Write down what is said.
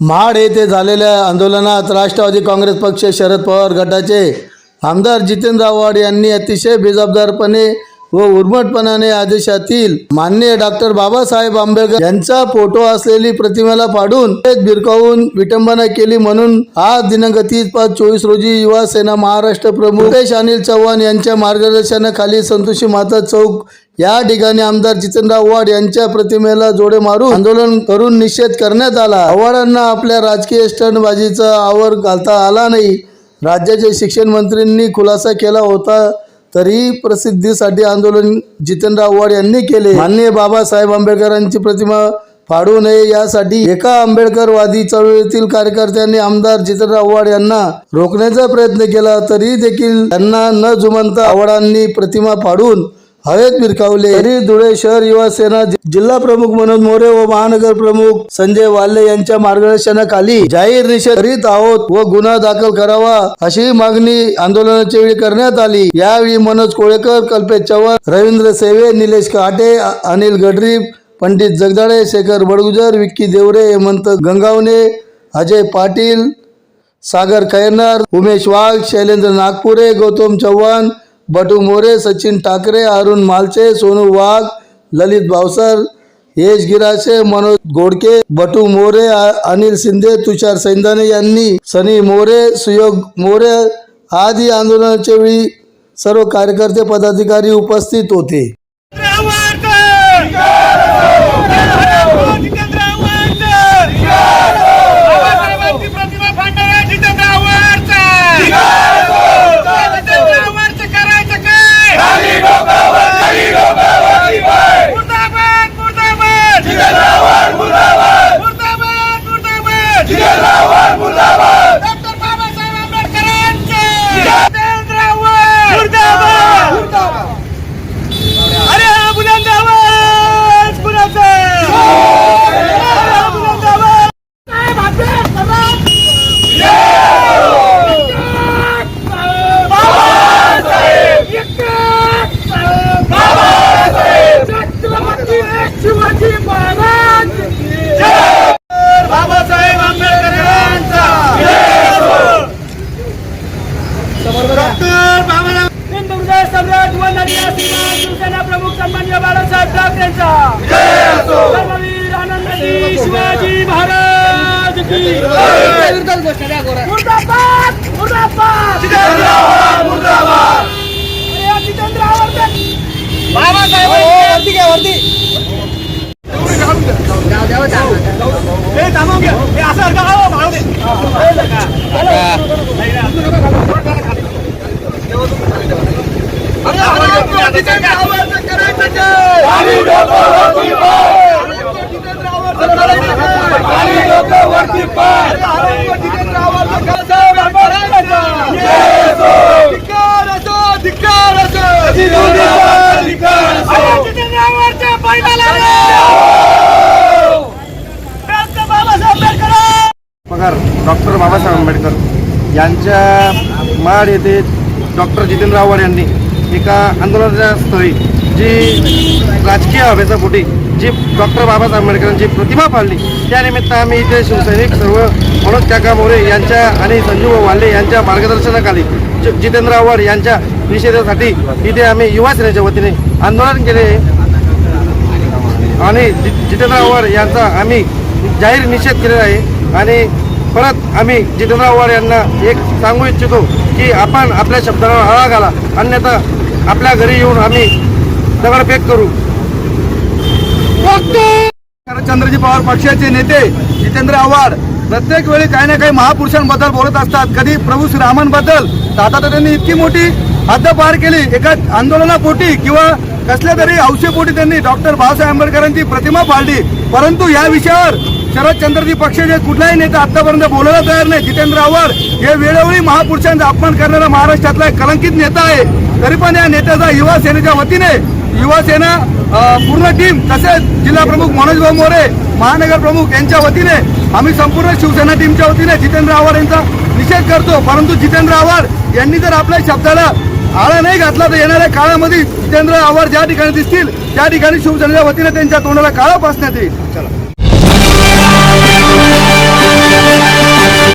माड येथे झालेल्या आंदोलनात राष्ट्रवादी काँग्रेस पक्ष शरद पवार गटाचे आमदार जितेंद्र आव्हाड यांनी अतिशय बेजबाबदारपणे व उर्मटपणाने आदेशातील मान्य डॉक्टर बाबासाहेब आंबेडकर यांचा फोटो असलेली प्रतिमेला पाडून तेच भिरकावून विटंबना केली म्हणून आज दिनांक तीस पाच चोवीस रोजी युवा सेना महाराष्ट्र प्रमुख अनिल चव्हाण यांच्या मार्गदर्शनाखाली संतोषी माता चौक या ठिकाणी आमदार जितनराव वाड यांच्या प्रतिमेला जोडे मारून आंदोलन करून निषेध करण्यात आला. आव्हाडांना आपल्या राजकीय स्टंटबाजीचा आवर घालता आला नाही. राज्याचे शिक्षण मंत्र्यांनी खुलासा केला होता तरी प्रसिद्धीसाठी आंदोलन जितनराव वाड यांनी केले. माननीय बाबासाहेब आंबेडकरांची प्रतिमा फाडू नये यासाठी एका आंबेडकरवादी चळवळीतील कार्यकर्त्यांनी आमदार जितनराव आव्हाड यांना रोखण्याचा प्रयत्न केला तरी देखील त्यांना न जुमंत आव्हाडांनी प्रतिमा फाडून हवेत भिरकावले तरी धुळे शहर युवा सेना जिल्हा प्रमुख मनोज मोरे व महानगर प्रमुख संजय वाल्ले यांच्या मार्गदर्शनाखाली जाहीर निषेध करीत आहोत व गुन्हा दाखल करावा अशी मागणी आंदोलनाच्या वेळी करण्यात आली. यावेळी मनोज कोळेकर कल्पेश चव्हाण रवींद्र सेवे निलेश काटे अनिल गडरी पंडित जगदाळे शेखर बडगुजर विक्की देवरे हेमंत गंगावणे अजय पाटील सागर खैरनार उमेश वाघ शैलेंद्र नागपुरे गौतम चव्हाण बटू मोरे सचिन ठाकरे अरुण मालचे सोनू वाघ ललित भावसर यश गिराशे मनोज गोडके बटू मोरे अनिल शिंदे तुषार सैंदाने यांनी सनी मोरे सुयोग मोरे आदी आंदोलनाच्या वेळी सर्व कार्यकर्ते पदाधिकारी उपस्थित होते प्रतिमा फाडणाऱ्या जितेंद्र आव्हाडचा जितेंद्र आव्हाडचं करायचं काय मुर्दाबाद मुर्दाबाद मुर्दाबाद मुर्दाबाद डॉक्टर बाबासाहेब आंबेडकरांचे जितेंद्र आव्हाड मुर्दाबाद अरे हा बुलंद आवाज कुणाचा अरे हा बुलंद आवाज साहेब आंबेडकरांचा शिवाजी महाराज बाबासाहेब आंबेडकरांचा डॉक्टर बाबासाहेब हिंदू हृदय सम्राट व नदिया सीमा शिवसेना प्रमुख सन्मान्य बाळासाहेब ठाकरेंचा धर्मवीर आनंदजी शिवाजी महाराज बाबासाहेब वरती घ्या वरती. पगार डॉक्टर बाबासाहेब आंबेडकर यांच्या माड येथे डॉक्टर जितेंद्र आव्हाड यांनी एका आंदोलनाच्या स्थळी जी राजकीय हवेचा जी डॉक्टर बाबासाहेब आंबेडकरांची प्रतिभा पाळली त्यानिमित्त आम्ही इथे शिवसैनिक सर्व मनोज काका मोरे यांच्या आणि संजीव वाल्ले यांच्या मार्गदर्शनाखाली जितेंद्र आव्हाड यांच्या निषेधासाठी इथे आम्ही युवा सेनेच्या वतीने आंदोलन केले. आणि जितेंद्र आव्हाड यांचा आम्ही जाहीर निषेध केलेला आहे. आणि परत आम्ही जितेंद्र आव्हाड यांना एक सांगू इच्छितो की आपण आपल्या शब्दांना आळा घाला. अन्यथा आपल्या घरी येऊन आम्ही दगडफेक करू. चंद्रजी पवार पक्षाचे नेते जितेंद्र आव्हाड प्रत्येक वेळी काही ना काही महापुरुषांबद्दल बोलत असतात. कधी प्रभू श्रीरामांबद्दल. आता तर त्यांनी इतकी मोठी हद्द पार केली. एका आंदोलनापोटी किंवा कसल्या तरी औषधपोटी त्यांनी डॉक्टर बाबासाहेब आंबेडकरांची प्रतिमा पाळली परंतु या विषयावर शरदचंद्रजी पक्षाचे कुठलाही नेता आतापर्यंत बोलायला तयार नाही. जितेंद्र आव्हाड हे वेळोवेळी महापुरुषांचा अपमान करणारा महाराष्ट्रातला कलंकित नेता आहे. तरी पण या नेत्याचा युवा सेनेच्या वतीने युवासेना पूर्ण टीम तसेच जिल्हा प्रमुख मनोज भाऊ मोरे महानगर प्रमुख यांच्या वतीने आम्ही संपूर्ण शिवसेना टीमच्या वतीने जितेंद्र आव्हाड यांचा निषेध करतो. परंतु जितेंद्र आव्हाड यांनी जर आपल्या शब्दाला आळा नाही घातला तर येणाऱ्या काळामध्ये जितेंद्र आव्हाड ज्या ठिकाणी दिसतील त्या ठिकाणी शिवसेनेच्या वतीने त्यांच्या तोंडाला काळा पासण्यात येईल.